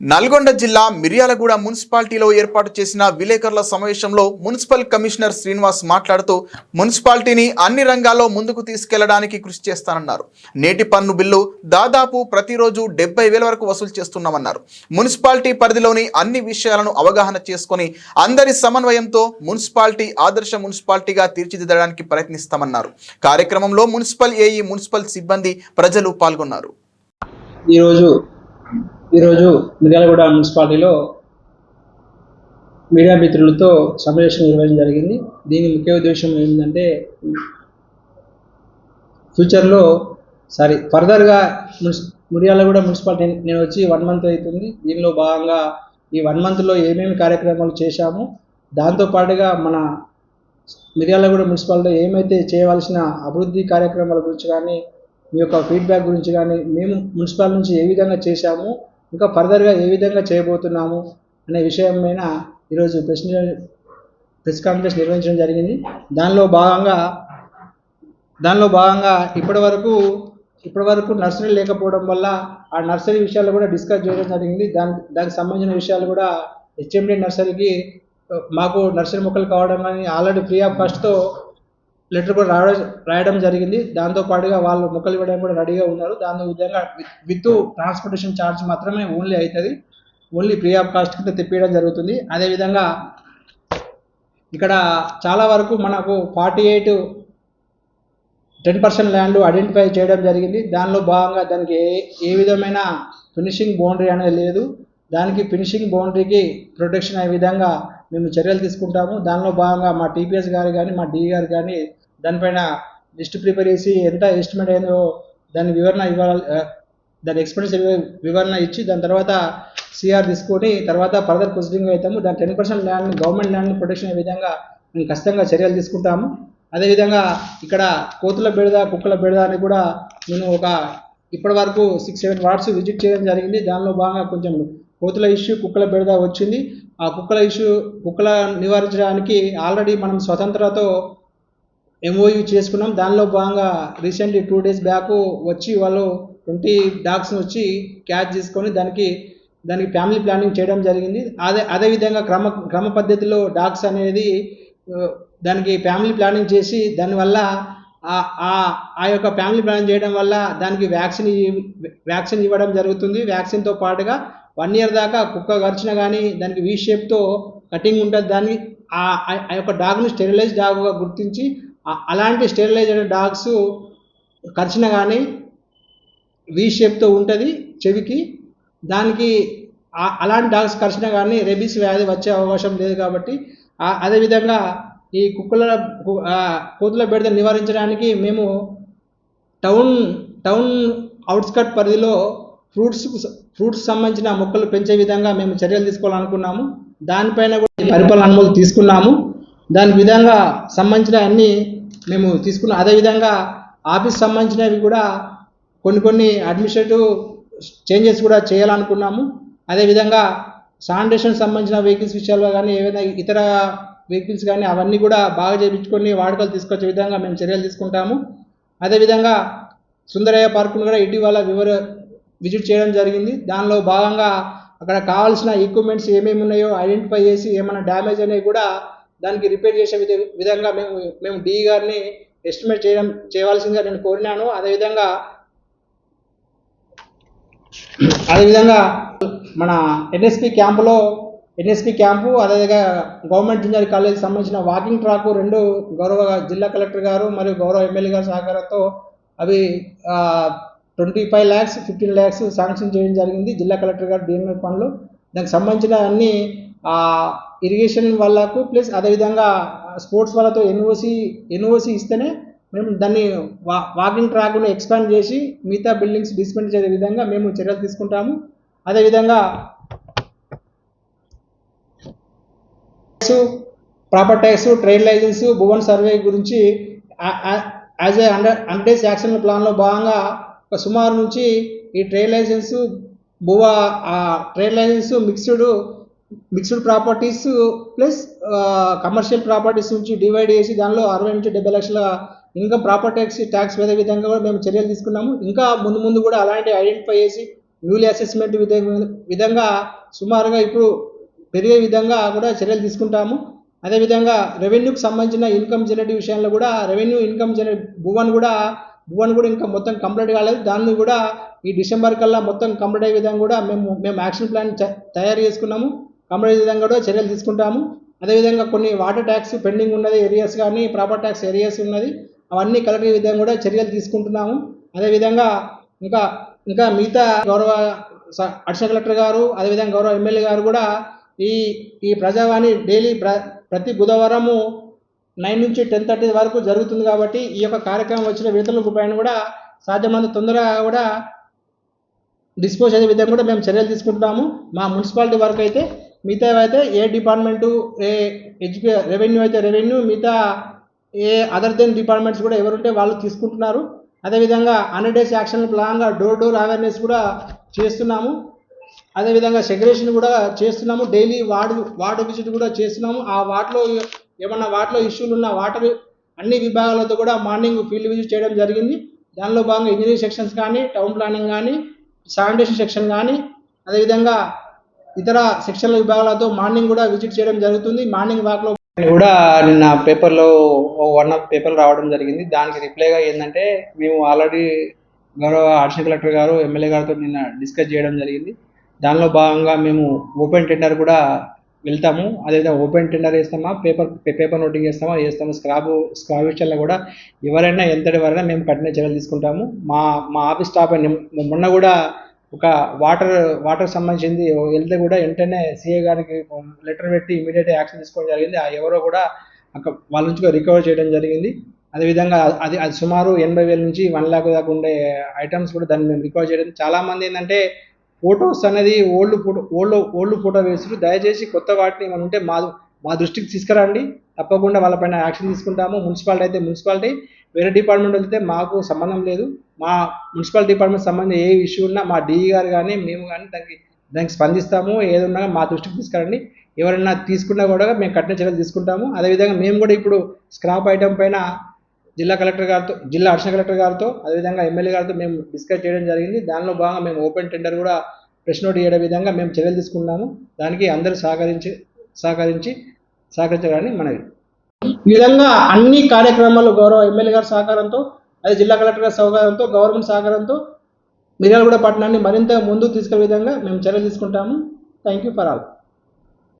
నల్గొండ జిల్లా మిర్యాలగూడ మున్సిపాలిటీలో ఏర్పాటు చేసిన విలేకరుల సమావేశంలో మున్సిపల్ కమిషనర్ శ్రీనివాస్ మాట్లాడుతూ మున్సిపాలిటీని అన్ని రంగాల్లో ముందుకు తీసుకెళ్ళడానికి కృషి చేస్తానన్నారు. నేటి పన్ను బిల్లు దాదాపు ప్రతిరోజు డెబ్బై వేల వరకు వసూలు చేస్తున్నామన్నారు. మున్సిపాలిటీ పరిధిలోని అన్ని విషయాలను అవగాహన చేసుకొని అందరి సమన్వయంతో మున్సిపాలిటీ ఆదర్శ మున్సిపాలిటీగా తీర్చిదిద్దడానికి ప్రయత్నిస్తామన్నారు. కార్యక్రమంలో మున్సిపల్ ఏఈ మున్సిపల్ సిబ్బంది ప్రజలు పాల్గొన్నారు. ఈరోజు ఈరోజు మిర్యాలగూడ మున్సిపాలిటీలో మీడియా మిత్రులతో సమావేశం నిర్వహించడం జరిగింది. దీని ముఖ్య ఉద్దేశం ఏంటంటే ఫ్యూచర్లో సారీ ఫర్దర్గా మున్సి మిర్యాలగూడ మున్సిపాలిటీ నేను వచ్చి వన్ మంత్ అవుతుంది. దీనిలో భాగంగా ఈ వన్ మంత్లో ఏమేమి కార్యక్రమాలు చేశాము దాంతోపాటుగా మన మిర్యాలగూడ మున్సిపాలిటీలో ఏమైతే చేయవలసిన అభివృద్ధి కార్యక్రమాల గురించి కానీ మీ యొక్క ఫీడ్బ్యాక్ గురించి కానీ మేము మున్సిపాల్ నుంచి ఏ విధంగా చేశాము ఇంకా ఫర్దర్గా ఏ విధంగా చేయబోతున్నాము అనే విషయం మీద ఈరోజు ప్రెస్ ప్రెస్ కాన్ఫరెన్స్ నిర్వహించడం జరిగింది. దానిలో భాగంగా దానిలో భాగంగా ఇప్పటి వరకు ఇప్పటి వరకు నర్సరీ లేకపోవడం వల్ల ఆ నర్సరీ విషయాలు కూడా డిస్కస్ చేయడం జరిగింది. దాని దానికి సంబంధించిన విషయాలు కూడా హెచ్ఎండి నర్సరీకి మాకు నర్సరీ మొక్కలు కావడం కానీ ఆల్రెడీ ఫ్రీ ఆఫ్ కాస్ట్తో లెటర్ కూడా రాయడం రాయడం జరిగింది. దాంతో పాటుగా వాళ్ళు మొక్కలు ఇవ్వడానికి కూడా రెడీగా ఉన్నారు. దాని విధంగా విత్ ట్రాన్స్పోర్టేషన్ ఛార్జ్ మాత్రమే ఓన్లీ అవుతుంది. ఓన్లీ ఫ్రీ ఆఫ్ కాస్ట్ కింద తెప్పియడం జరుగుతుంది. అదేవిధంగా ఇక్కడ చాలా వరకు మనకు forty eight ten percent land identify చేయడం జరిగింది. దానిలో భాగంగా దానికి ఏ ఏ విధమైన ఫినిషింగ్ బౌండరీ అనేది లేదు. దానికి ఫినిషింగ్ బౌండరీకి ప్రొటెక్షన్ అయ్యే విధంగా మేము చర్యలు తీసుకుంటాము. దానిలో భాగంగా మా టీపీఎస్ గారు కానీ మా డి గారు కానీ దానిపైన లిస్ట్ ప్రిపేర్ చేసి ఎంత ఎస్టిమేట్ అయిందో దాని వివరణ ఇవ్వాలి దాని ఎక్స్పెన్స్ వివరణ ఇచ్చి దాని తర్వాత సిఆర్ తీసుకొని తర్వాత ఫర్దర్ ప్రొసీడింగ్ అవుతాము దాని ten percent land government land protection అయ్యే విధంగా మేము ఖచ్చితంగా చర్యలు తీసుకుంటాము. అదేవిధంగా ఇక్కడ కోతుల బెడద కుక్కల బెడద అని కూడా నేను ఒక ఇప్పటి వరకు సిక్స్ సెవెన్ వార్డ్స్ విజిట్ చేయడం జరిగింది. దానిలో బాగా కొంచెం కోతుల ఇష్యూ కుక్కల బెడద వచ్చింది. ఆ కుక్కల ఇష్యూ కుక్కల నివారించడానికి ఆల్రెడీ మనం స్వతంత్రతో ఎంఓయూ చేసుకున్నాం. దానిలో భాగంగా రీసెంట్లీ టూ డేస్ బ్యాక్ వచ్చి వాళ్ళు ట్వంటీ డాగ్స్ని వచ్చి క్యాచ్ చేసుకొని దానికి దానికి ఫ్యామిలీ ప్లానింగ్ చేయడం జరిగింది. అదే అదేవిధంగా క్రమ క్రమ పద్ధతిలో డాగ్స్ అనేది దానికి ఫ్యామిలీ ప్లానింగ్ చేసి దానివల్ల ఆ ఆ- యొక్క ఫ్యామిలీ ప్లాన్ చేయడం వల్ల దానికి వ్యాక్సిన్ వ్యాక్సిన్ ఇవ్వడం జరుగుతుంది. వ్యాక్సిన్తో పాటుగా వన్ ఇయర్ దాకా కుక్క గరిచిన కానీ దానికి వీ షేప్తో కటింగ్ ఉంటుంది దాన్ని ఆ ఆ- యొక్క డాగ్ను స్టెరిలైజ్ డాగ్గా గుర్తించి అలాంటి స్టెరిలైజ్ అయిన డాగ్స్ కరిచిన కానీ వీ షేప్తో ఉంటుంది చెవికి. దానికి అలాంటి డాగ్స్ కరిచిన కానీ రెబీస్ వ్యాధి వచ్చే అవకాశం లేదు కాబట్టి అదేవిధంగా ఈ కుక్కల కోతుల బెడత నివారించడానికి మేము టౌన్ టౌన్ అవుట్స్కట్ పరిధిలో ఫ్రూట్స్ ఫ్రూట్స్ సంబంధించిన మొక్కలు పెంచే విధంగా మేము చర్యలు తీసుకోవాలనుకున్నాము. దానిపైన కూడా పరిపాలన అనుమతి తీసుకున్నాము. దాని విధంగా సంబంధించిన అన్ని మేము తీసుకున్నాం అదేవిధంగా ఆఫీస్ సంబంధించినవి కూడా కొన్ని కొన్ని అడ్మినిస్ట్రేటివ్ చేంజెస్ కూడా చేయాలనుకున్నాము. అదేవిధంగా శానిటేషన్ సంబంధించిన వెహికల్స్ విషయాల్లో కానీ ఏవైనా ఇతర వెహికల్స్ కానీ అవన్నీ కూడా బాగా చేయించుకొని వాడుకలు తీసుకొచ్చే విధంగా మేము చర్యలు తీసుకుంటాము. అదేవిధంగా సుందరయ్య పార్కును కూడా ఇటీవల వివర విజిట్ చేయడం జరిగింది. దానిలో భాగంగా అక్కడ కావాల్సిన ఎక్విప్మెంట్స్ ఏమేమి ఉన్నాయో ఐడెంటిఫై చేసి ఏమైనా డ్యామేజ్ అనేవి కూడా దానికి రిపేర్ చేసే విధంగా మేము మేము డి గారిని ఎస్టిమేట్ చేయడం చేయవలసిందిగా నేను కోరినాను. అదేవిధంగా అదేవిధంగా మన ఎన్ఎస్పి క్యాంపులో ఎన్ఎస్పి క్యాంపు అదేవిధంగా గవర్నమెంట్ జూనియర్ కాలేజీకి సంబంధించిన వాకింగ్ ట్రాక్ రెండు గౌరవ జిల్లా కలెక్టర్ గారు మరియు గౌరవ ఎమ్మెల్యే గారి సహకారంతో అవి twenty five lakhs fifteen lakhs sanction చేయడం జరిగింది. జిల్లా కలెక్టర్ గారు డిఎంఏ పనులు. దానికి సంబంధించిన అన్ని ఇరిగేషన్ వాళ్ళకు ప్లస్ అదేవిధంగా స్పోర్ట్స్ వాళ్ళతో ఎన్ఓసి ఎన్ఓసి ఇస్తేనే మేము దాన్ని వా వాకింగ్ ట్రాక్ను ఎక్స్పాండ్ చేసి మిగతా బిల్డింగ్స్ డిస్పెండ్ చేసే విధంగా మేము చర్యలు తీసుకుంటాము. అదేవిధంగా proper tax trade licence Bhuvan survey గురించి as a hundred hundred action ప్లాన్లో భాగంగా ఒక సుమారు నుంచి ఈ ట్రేడ్ లైసెన్స్ భువ trade licence mixed mixed properties plus commercial properties నుంచి డివైడ్ చేసి దానిలో అరవై నుంచి డెబ్బై లక్షల ఇన్కమ్ ప్రాపర్ ట్యాక్స్ ట్యాక్స్ వేరే విధంగా కూడా మేము చర్యలు తీసుకున్నాము. ఇంకా ముందు ముందు కూడా అలాంటి ఐడెంటిఫై చేసి న్యూలీ అసెస్మెంట్ విధంగా సుమారుగా ఇప్పుడు పెరిగే విధంగా కూడా చర్యలు తీసుకుంటాము. అదేవిధంగా రెవెన్యూకి సంబంధించిన ఇన్కమ్ జనరేటివ్ విషయంలో కూడా రెవెన్యూ ఇన్కమ్ జనరేట్ భువన్ కూడా భువన్ కూడా ఇంకా మొత్తం కంప్లీట్ కాలేదు. దాన్ని కూడా ఈ డిసెంబర్ కల్లా మొత్తం కంప్లీట్ అయ్యే విధంగా కూడా మేము మేము యాక్షన్ ప్లాన్ తయారు చేసుకున్నాము. కమరేజ్ విధంగా కూడా చర్యలు తీసుకుంటాము. అదేవిధంగా కొన్ని వాటర్ ట్యాక్స్ పెండింగ్ ఉన్నది ఏరియాస్ కానీ ప్రాపర్ ట్యాక్స్ ఏరియాస్ ఉన్నది అవన్నీ కలెక్టర్ విధంగా కూడా చర్యలు తీసుకుంటున్నాము. అదేవిధంగా ఇంకా ఇంకా మిగతా గౌరవ స- అడిషనల్ కలెక్టర్ గారు అదేవిధంగా గౌరవ ఎమ్మెల్యే గారు కూడా ఈ ఈ ప్రజావాణి డైలీ ప్ర ప్రతి బుధవారము నైన్ నుంచి టెన్ థర్టీ వరకు జరుగుతుంది కాబట్టి ఈ యొక్క కార్యక్రమం వచ్చిన వేతన రూపాయలు కూడా సాధ్యమైనంత తొందరగా కూడా డిస్పోజ్ అయ్యే విధంగా కూడా మేము చర్యలు తీసుకుంటున్నాము. మా మున్సిపాలిటీ వరకు అయితే మిగతా అయితే ఏ డిపార్ట్మెంటు ఏ ఎడ్యుకే రెవెన్యూ అయితే రెవెన్యూ మిగతా ఏ అదర్ దెన్ డిపార్ట్మెంట్స్ కూడా ఎవరుంటే వాళ్ళు తీసుకుంటున్నారు. అదేవిధంగా హండ్రెడ్ డేస్ యాక్షన్ ప్లాన్గా డోర్ డోర్ అవేర్నెస్ కూడా చేస్తున్నాము. అదేవిధంగా సెగ్రేషన్ కూడా చేస్తున్నాము. డైలీ వార్డు వార్డు విజిట్ కూడా చేస్తున్నాము. ఆ వార్డులో ఏమన్నా వాటిలో ఇష్యూలు ఉన్న వాటర్ అన్ని విభాగాలతో కూడా మార్నింగ్ ఫీల్డ్ విజిట్ చేయడం జరిగింది. దానిలో భాగంగా ఇంజనీరింగ్ సెక్షన్స్ కానీ టౌన్ ప్లానింగ్ కానీ శానిటేషన్ సెక్షన్ కానీ అదేవిధంగా ఇతర సెక్షన్ల విభాగాలతో మార్నింగ్ కూడా విజిట్ చేయడం జరుగుతుంది. మార్నింగ్ వాక్లో కూడా నిన్న పేపర్లో వన్ ఆఫ్ పేపర్ రావడం జరిగింది. దానికి రిప్లైగా ఏంటంటే మేము ఆల్రెడీ గౌరవ అడిషనల్ కలెక్టర్ గారు ఎమ్మెల్యే గారితో నిన్న డిస్కస్ చేయడం జరిగింది. దానిలో భాగంగా మేము ఓపెన్ టెండర్ కూడా వెళ్తాము. అదేవిధంగా ఓపెన్ టెండర్ వేస్తామా పేపర్ పేపర్ నోటింగ్ వేస్తామా వేస్తాము స్క్రాబ్ స్క్రాబ్ విషయంలో కూడా ఎవరైనా ఎంతటి వరైనా మేము కఠిన చర్యలు తీసుకుంటాము. మా మా ఆఫీస్ స్టాఫ్ మొన్న కూడా ఒక వాటర్ వాటర్ సంబంధించింది వెళ్తే కూడా వెంటనే సీఏ గారికి లెటర్ పెట్టి ఇమీడియట్ యాక్షన్ తీసుకోవడం జరిగింది. ఆ ఎవరో కూడా అక్కడ వాళ్ళ నుంచి రికవర్ చేయడం జరిగింది. అదేవిధంగా అది అది సుమారు ఎనభై వేల నుంచి వన్ ల్యాక్ దాకా ఉండే ఐటమ్స్ కూడా దాన్ని మేము రికవర్ చేయడం. చాలామంది ఏంటంటే ఫొటోస్ అనేది old photo old old photo వేస్తారు దయచేసి కొత్త వాటిని ఏమైనా ఉంటే మా మా దృష్టికి తీసుకురండి. తప్పకుండా వాళ్ళపైన యాక్షన్ తీసుకుంటాము. మున్సిపాలిటీ అయితే మున్సిపాలిటీ. వేరే డిపార్ట్మెంట్ వెళ్తే మాకు సంబంధం లేదు. మా మున్సిపల్ డిపార్ట్మెంట్ సంబంధించి ఏ ఇష్యూ ఉన్నా మా డిఈ గారు కానీ మేము కానీ దానికి దానికి స్పందిస్తాము. ఏదున్నా మా దృష్టికి తీసుకురండి. ఎవరైనా తీసుకున్నా కూడా మేము కఠిన చర్యలు తీసుకుంటాము. అదేవిధంగా మేము కూడా ఇప్పుడు స్క్రాప్ ఐటమ్ పైన జిల్లా కలెక్టర్ గారితో జిల్లా అడిషనల్ కలెక్టర్ గారితో అదేవిధంగా ఎమ్మెల్యే గారితో మేము డిస్కస్ చేయడం జరిగింది. దానిలో భాగంగా మేము ఓపెన్ టెండర్ కూడా ప్రెస్ నోట్ చేయడం విధంగా మేము చర్యలు తీసుకున్నాము దానికి అందరూ సహకరించి సహకరించి సహకరించాలని మనవి. ఈ విధంగా అన్ని కార్యక్రమాలు గౌరవ ఎమ్మెల్యే గారి సహకారంతో అదే జిల్లా కలెక్టర్ సహకారంతో గవర్నమెంట్ సహకారంతో మిర్యాలగూడ పట్టణాన్ని మరింత ముందుకు తీసుకెళ్ళే విధంగా మేము చర్యలు తీసుకుంటాము. Thank you for all